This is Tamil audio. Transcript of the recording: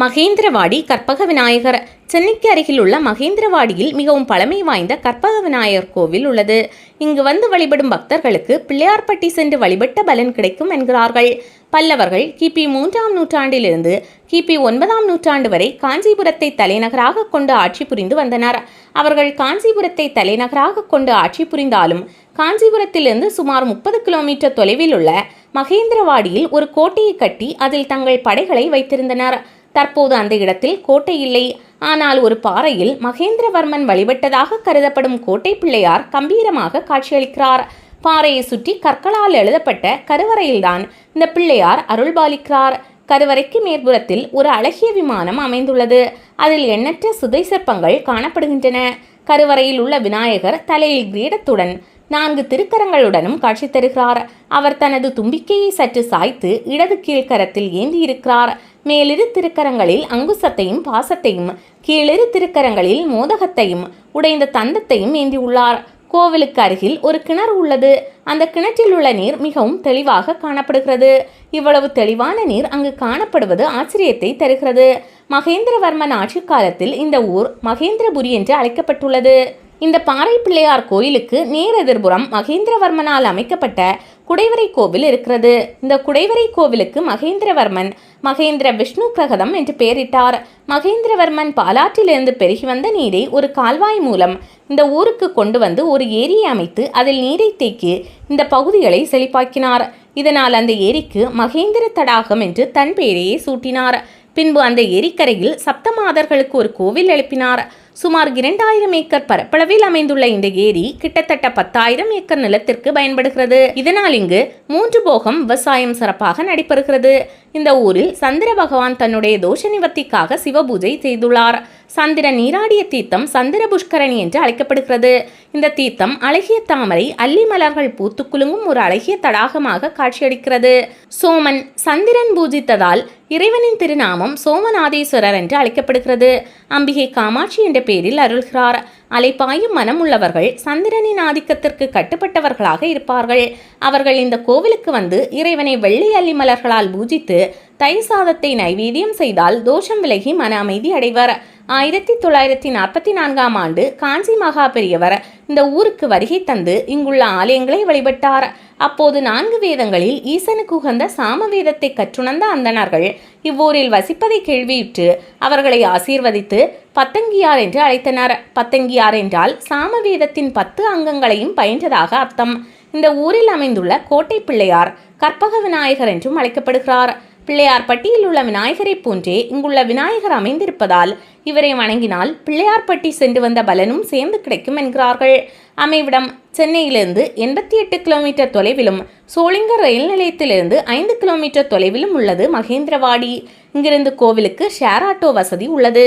மகேந்திரவாடி கற்பக விநாயகர். சென்னைக்கு அருகில் உள்ள மகேந்திரவாடியில் மிகவும் பழமை வாய்ந்த கற்பக விநாயகர் கோவில் உள்ளது. இங்கு வந்து வழிபடும் பக்தர்களுக்கு பிள்ளையார்பட்டி சென்று வழிபட்ட பலன் கிடைக்கும் என்கிறார்கள். பல்லவர்கள் கிபி மூன்றாம் நூற்றாண்டிலிருந்து கிபி ஒன்பதாம் நூற்றாண்டு வரை காஞ்சிபுரத்தை தலைநகராக கொண்டு ஆட்சி புரிந்து வந்தனர். அவர்கள் காஞ்சிபுரத்தை தலைநகராக கொண்டு ஆட்சி புரிந்தாலும் காஞ்சிபுரத்திலிருந்து சுமார் முப்பது கிலோமீட்டர் தொலைவில் உள்ள மகேந்திரவாடியில் ஒரு கோட்டையை கட்டி அதில் தங்கள் படைகளை வைத்திருந்தனர். தற்போது அந்த இடத்தில் கோட்டை இல்லை. ஆனால் ஒரு பாறையில் மகேந்திரவர்மன் வழிபட்டதாக கருதப்படும் கோட்டை பிள்ளையார் கம்பீரமாக காட்சியளிக்கிறார். பாறையை சுற்றி கற்களால் எழுதப்பட்ட கருவறையில்தான் இந்த பிள்ளையார் அருள்பாலிக்கிறார் கருவறைக்கு மேற்புறத்தில் ஒரு அழகிய விமானம் அமைந்துள்ளது. அதில் எண்ணற்ற சுதை சிற்பங்கள் காணப்படுகின்றன. கருவறையில் உள்ள விநாயகர் தலையில் கிரீடத்துடன் நான்கு திருக்கரங்களுடனும் காட்சி தருகிறார். அவர் தனது தும்பிக்கையை சற்று சாய்த்து இடது கீழ்கரத்தில் ஏந்தியிருக்கிறார். மேலிரு திருக்கரங்களில் அங்குசத்தையும் பாசத்தையும் கீழிரு திருக்கரங்களில் மோதகத்தையும் உடைந்த தந்தத்தையும் ஏந்தியுள்ளார் கோவிலுக்கு அருகில் ஒரு கிணறு உள்ளது. அந்த கிணற்றில் உள்ள நீர் மிகவும் தெளிவாக காணப்படுகிறது. இவ்வளவு தெளிவான நீர் அங்கு காணப்படுவது ஆச்சரியத்தை தருகிறது. மகேந்திரவர்மன் ஆட்சி காலத்தில் இந்த ஊர் மகேந்திரபுரி என்று அழைக்கப்பட்டுள்ளது. இந்த பாறை பிள்ளையார் கோயிலுக்கு நேர் எதிர்புறம் மகேந்திரவர்மனால் அமைக்கப்பட்ட குடைவரை கோவில் இருக்கிறது. இந்த குடைவரை கோவிலுக்கு மகேந்திரவர்மன் மகேந்திர விஷ்ணு பிரகதம் என்று பெயரிட்டார். மகேந்திரவர்மன் பாலாற்றிலிருந்து பெருகி வந்த நீரை ஒரு கால்வாய் மூலம் இந்த ஊருக்கு கொண்டு வந்து ஒரு ஏரியை அமைத்து அதில் நீரை தேக்கி இந்த பகுதிகளை செழிப்பாக்கினார். இதனால் அந்த ஏரிக்கு மகேந்திர தடாகம் என்று தன் பெயரையே சூட்டினார். பின்பு அந்த ஏரிக்கரையில் சப்தமாதர்களுக்கு ஒரு கோவில் எழுப்பினார். சுமார் இரண்டாயிரம் ஏக்கர் பரப்பளவில் அமைந்துள்ள இந்த ஏரி கிட்டத்தட்ட பத்தாயிரம் ஏக்கர் நிலத்திற்கு பயன்படுகிறது. இதனால் இங்கு மூன்று போகம் விவசாயம் சிறப்பாக நடைபெறுகிறது. இந்த ஊரில் சந்திர பகவான் தன்னுடைய தோஷ நிவர்த்திக்காக சிவபூஜை செய்துள்ளார். சந்திர நீராடிய தீர்த்தம் சந்திர புஷ்கரணி என்று அழைக்கப்படுகிறது. இந்த தீர்த்தம் அழகிய தாமரை அல்லி மலர்கள் பூத்து குலுங்கும் ஒரு அழகிய தடாகமாக காட்சியளிக்கிறது. சோமன் சந்திரன் பூஜித்ததால் இறைவனின் திருநாமம் சோமநாதீஸ்வரர் என்று அழைக்கப்படுகிறது. அம்பிகை காமாட்சி என்ற பெயரில் அருள்கிறார். அலைப்பாயும் மனம் உள்ளவர்கள் சந்திரனின் ஆதிக்கத்திற்கு கட்டுப்பட்டவர்களாக இருப்பார்கள். அவர்கள் இந்த கோவிலுக்கு வந்து இறைவனை வெள்ளை அல்லி மலர்களால் பூஜித்து தயிர் சாதத்தை நைவேத்தியம் செய்தால் தோஷம் விலகி மன அமைதி அடைவர். ஆயிரத்தி தொள்ளாயிரத்தி நாற்பத்தி நான்காம் ஆண்டு காஞ்சி மகா பெரியவர் இந்த ஊருக்கு வருகை தந்து இங்குள்ள ஆலயங்களை வழிபட்டார். அப்போது நான்கு வேதங்களில் ஈசனுக்கு உகந்த சாம வேதத்தை கற்றுணர்ந்த அந்தணர்கள் இவ்வூரில் வசிப்பதை கேள்வியுற்று அவர்களை ஆசீர்வதித்து பத்தங்கியார் என்று அழைத்தனர். பத்தங்கியார் என்றால் சாம வேதத்தின் பத்து அங்கங்களையும் பயின்றதாக அர்த்தம். இந்த ஊரில் அமைந்துள்ள கோட்டை பிள்ளையார் கற்பக விநாயகர் என்றும் அழைக்கப்படுகிறார். பிள்ளையார் பட்டியில் உள்ள விநாயகரை போன்றே இங்குள்ள விநாயகர் அமைந்திருப்பதால் இவரை வணங்கினால் பிள்ளையார்பட்டி சென்று வந்த பலனும் சேர்ந்து கிடைக்கும் என்கிறார்கள். அமைவிடம் சென்னையிலிருந்து எண்பத்தி எட்டு கிலோமீட்டர் தொலைவிலும் சோளிங்கர் ரயில் நிலையத்திலிருந்து ஐந்து கிலோமீட்டர் தொலைவிலும் உள்ளது மகேந்திரவாடி. இங்கிருந்து கோவிலுக்கு ஷேர் ஆட்டோ வசதி உள்ளது.